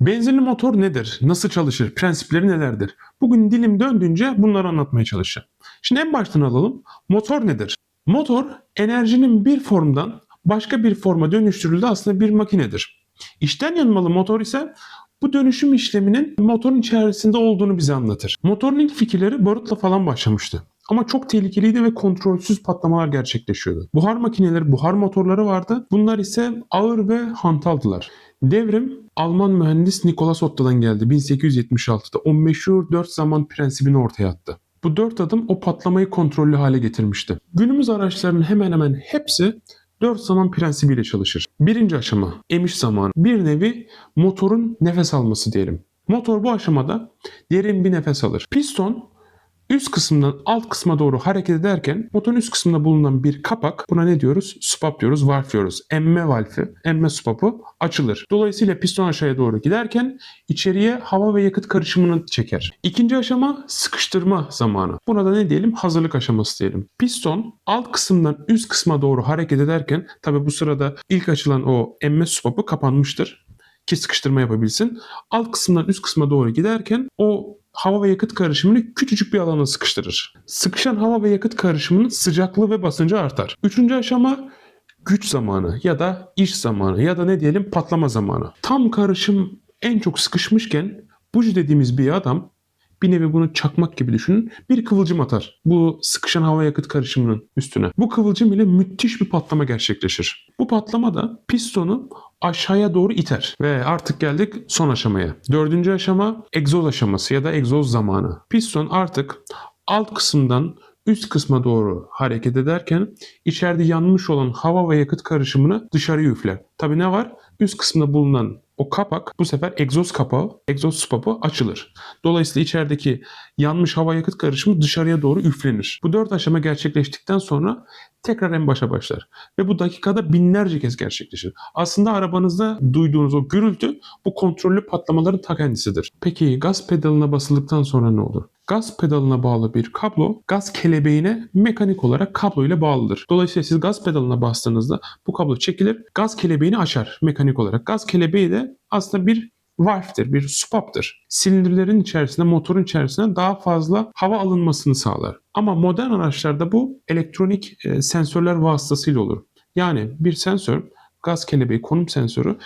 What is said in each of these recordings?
Benzinli motor nedir? Nasıl çalışır? Prensipleri nelerdir? Bugün dilim döndüğünce bunları anlatmaya çalışacağım. Şimdi en baştan alalım. Motor nedir? Motor enerjinin bir formdan başka bir forma dönüştürüldüğü aslında bir makinedir. İçten yanmalı motor ise bu dönüşüm işleminin motorun içerisinde olduğunu bize anlatır. Motorun ilk fikirleri barutla falan başlamıştı. Ama çok tehlikeliydi ve kontrolsüz patlamalar gerçekleşiyordu. Buhar makineleri, buhar motorları vardı. Bunlar ise ağır ve hantaldılar. Devrim Alman mühendis Nikolaus Otto'dan geldi 1876'da. O meşhur 4 zaman prensibini ortaya attı. Bu dört adım o patlamayı kontrollü hale getirmişti. Günümüz araçlarının hemen hemen hepsi 4 zaman prensibiyle çalışır. Birinci aşama emiş zamanı. Bir nevi motorun nefes alması diyelim. Motor bu aşamada derin bir nefes alır. Piston üst kısımdan alt kısma doğru hareket ederken motorun üst kısmında bulunan bir kapak buna ne diyoruz? Spap diyoruz, valve diyoruz. Emme valfi, emme spapı açılır. Dolayısıyla piston aşağıya doğru giderken içeriye hava ve yakıt karışımını çeker. İkinci aşama sıkıştırma zamanı. Buna da ne diyelim? Hazırlık aşaması diyelim. Piston alt kısımdan üst kısma doğru hareket ederken tabi bu sırada ilk açılan o emme spapı kapanmıştır ki sıkıştırma yapabilsin. Alt kısımdan üst kısma doğru giderken o hava ve yakıt karışımını küçücük bir alana sıkıştırır. Sıkışan hava ve yakıt karışımının sıcaklığı ve basıncı artar. Üçüncü aşama güç zamanı ya da iş zamanı ya da ne diyelim patlama zamanı. Tam karışım en çok sıkışmışken buji dediğimiz bir adam bir nevi bunu çakmak gibi düşünün. Bir kıvılcım atar bu sıkışan hava yakıt karışımının üstüne. Bu kıvılcım ile müthiş bir patlama gerçekleşir. Bu patlama da pistonu aşağıya doğru iter. Ve artık geldik son aşamaya. Dördüncü aşama egzoz aşaması ya da egzoz zamanı. Piston artık alt kısımdan üst kısma doğru hareket ederken içeride yanmış olan hava ve yakıt karışımını dışarıya üfler. Tabi ne var? Üst kısımda bulunan o kapak bu sefer egzoz kapağı, egzoz spapı açılır. Dolayısıyla içerideki yanmış hava yakıt karışımı dışarıya doğru üflenir. Bu dört aşama gerçekleştikten sonra tekrar en başa başlar. Ve bu dakikada binlerce kez gerçekleşir. Aslında arabanızda duyduğunuz o gürültü bu kontrollü patlamaların ta kendisidir. Peki gaz pedalına basıldıktan sonra ne olur? Gaz pedalına bağlı bir kablo gaz kelebeğine mekanik olarak kablo ile bağlıdır. Dolayısıyla siz gaz pedalına bastığınızda bu kablo çekilir, gaz kelebeğini açar mekanik olarak. Gaz kelebeği de aslında bir valve'tir, bir spap'tır. Silindirlerin içerisinde, motorun içerisinde daha fazla hava alınmasını sağlar. Ama modern araçlarda bu elektronik e, sensörler vasıtasıyla olur. Yani bir sensör, gaz kelebeği konum sensörü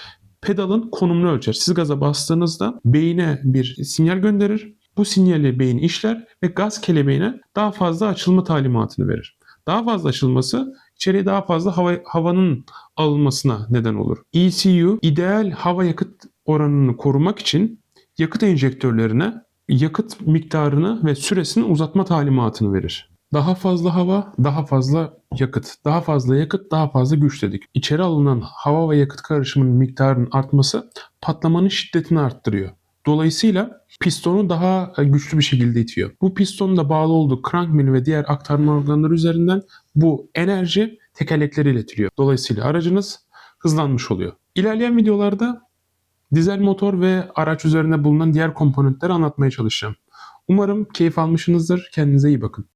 pedalın konumunu ölçer. Siz gaza bastığınızda beyine bir sinyal gönderir. Bu sinyali beyin işler ve gaz kelebeğine daha fazla açılma talimatını verir. Daha fazla açılması içeriye daha fazla hava, havanın alınmasına neden olur. ECU ideal hava yakıt oranını korumak için yakıt enjektörlerine yakıt miktarını ve süresini uzatma talimatını verir. Daha fazla hava, daha fazla yakıt. Daha fazla yakıt, daha fazla güç dedik. İçeri alınan hava ve yakıt karışımının miktarının artması patlamanın şiddetini arttırıyor. Dolayısıyla pistonu daha e, güçlü bir şekilde itiyor. Bu pistonun da bağlı olduğu crank mili ve diğer aktarma organları üzerinden bu enerji tekerleklere iletiliyor. Dolayısıyla aracınız hızlanmış oluyor. İlerleyen videolarda dizel motor ve araç üzerinde bulunan diğer komponentleri anlatmaya çalışacağım. Umarım keyif almışsınızdır. Kendinize iyi bakın.